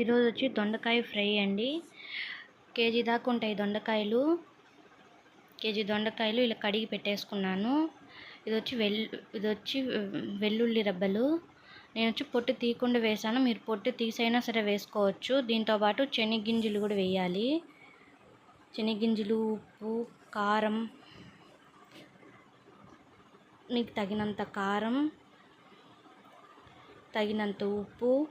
ఈరోజు వచ్చి దొండకాయ ఫ్రై అండి. కేజీ దాకా ఉంటాయి దొండకాయలు. కేజీ దొండకాయలు ఇలా కడిగి పెట్టేసుకున్నాను. ఇది వచ్చి వెల్ ఇది వచ్చి వెల్లుల్లి రబ్బలు. నేను వచ్చి పొట్టు తీయకుండా వేసాను మీరు పొట్టు తీసైనా సరే వేసుకోవచ్చు. దీంతోపాటు శనగ్గింజలు కూడా వేయాలి. శనగ్గింజలు ఉప్పు కారం మీకు తగినంత కారం తగినంత ఉప్పు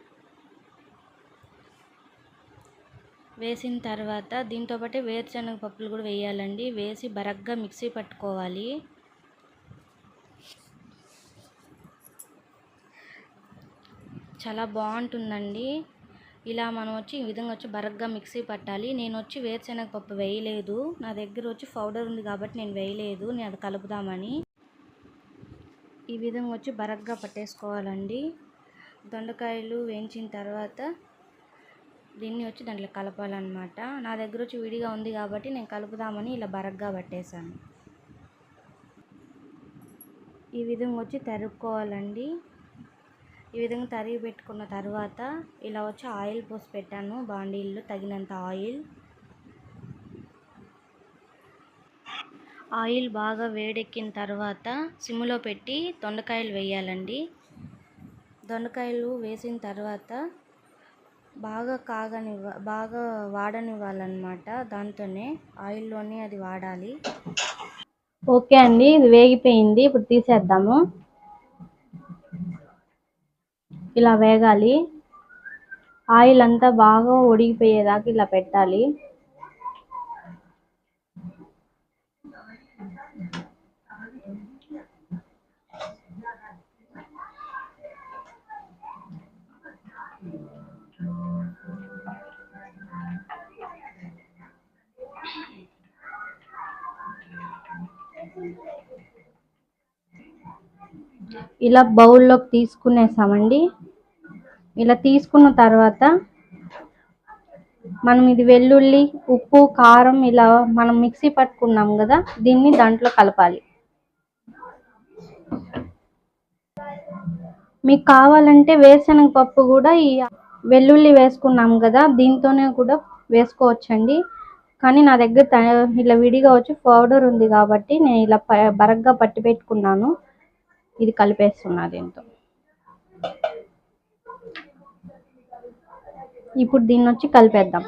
వేసిన తర్వాత దీంతో పాటు వేరుశనగ పప్పులు కూడా వేయాలండి. వేసి బరగ్గా మిక్సీ పట్టుకోవాలి. చాలా బాగుంటుందండి. ఇలా మనం వచ్చి ఈ విధంగా వచ్చి బరగ్గా మిక్సీ పట్టాలి. నేను వచ్చి వేరుశనగ పప్పు వేయలేదు. నా దగ్గర వచ్చి పౌడర్ ఉంది కాబట్టి నేను వేయలేదు. నేను అది కలుపుదామని. ఈ విధంగా వచ్చి బరగ్గా పట్టేసుకోవాలండి. దొండకాయలు వేయించిన తర్వాత దీన్ని వచ్చి దాంట్లో కలపాలన్నమాట. నా దగ్గర వచ్చి విడిగా ఉంది కాబట్టి నేను కలుపుదామని ఇలా బరగ్గా పట్టేశాను. ఈ విధంగా వచ్చి తరుక్కోవాలండి. ఈ విధంగా తరిగి పెట్టుకున్న తర్వాత ఇలా వచ్చి ఆయిల్ పోసి పెట్టాను. బాండీల్లో తగినంత ఆయిల్. ఆయిల్ బాగా వేడెక్కిన తర్వాత సిమ్లో పెట్టి దొండకాయలు వేయాలండి. దొండకాయలు వేసిన తర్వాత బాగా కాగనివ్వ బాగా వాడనివ్వాలన్నమాట దాంతోనే. ఆయిల్లోనే అది వాడాలి. ఓకే అండి ఇది వేగిపోయింది. ఇప్పుడు తీసేద్దాము. ఇలా వేగాలి. ఆయిల్ అంతా బాగా ఉడికిపోయేదాకా ఇలా పెట్టాలి. ఇలా బౌల్లోకి తీసుకునేసామండి. ఇలా తీసుకున్న తర్వాత మనం ఇది వెల్లుల్లి ఉప్పు కారం ఇలా మనం మిక్సీ పట్టుకున్నాం కదా దీన్ని దాంట్లో కలపాలి. మీకు కావాలంటే వేరుశనగ పప్పు కూడా ఈ వెల్లుల్లి వేసుకున్నాం కదా దీంతోనే కూడా వేసుకోవచ్చండి. కానీ నా దగ్గర ఇలా విడిగా వచ్చి పౌడర్ ఉంది కాబట్టి నేను ఇలా బరగ్గా పట్టి పెట్టుకున్నాను. ఇది కలిపేస్తున్నా దీంతో. ఇప్పుడు దీన్ని వచ్చి కలిపేద్దాం.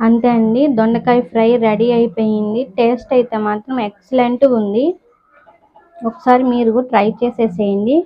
అంతే అండి. దొండకాయ ఫ్రై రెడీ అయిపోయింది. టేస్ట్ అయితే మాత్రం ఎక్సలెంట్గా ఉంది. ఒకసారి మీరు కూడా ట్రై చేసేసేయండి.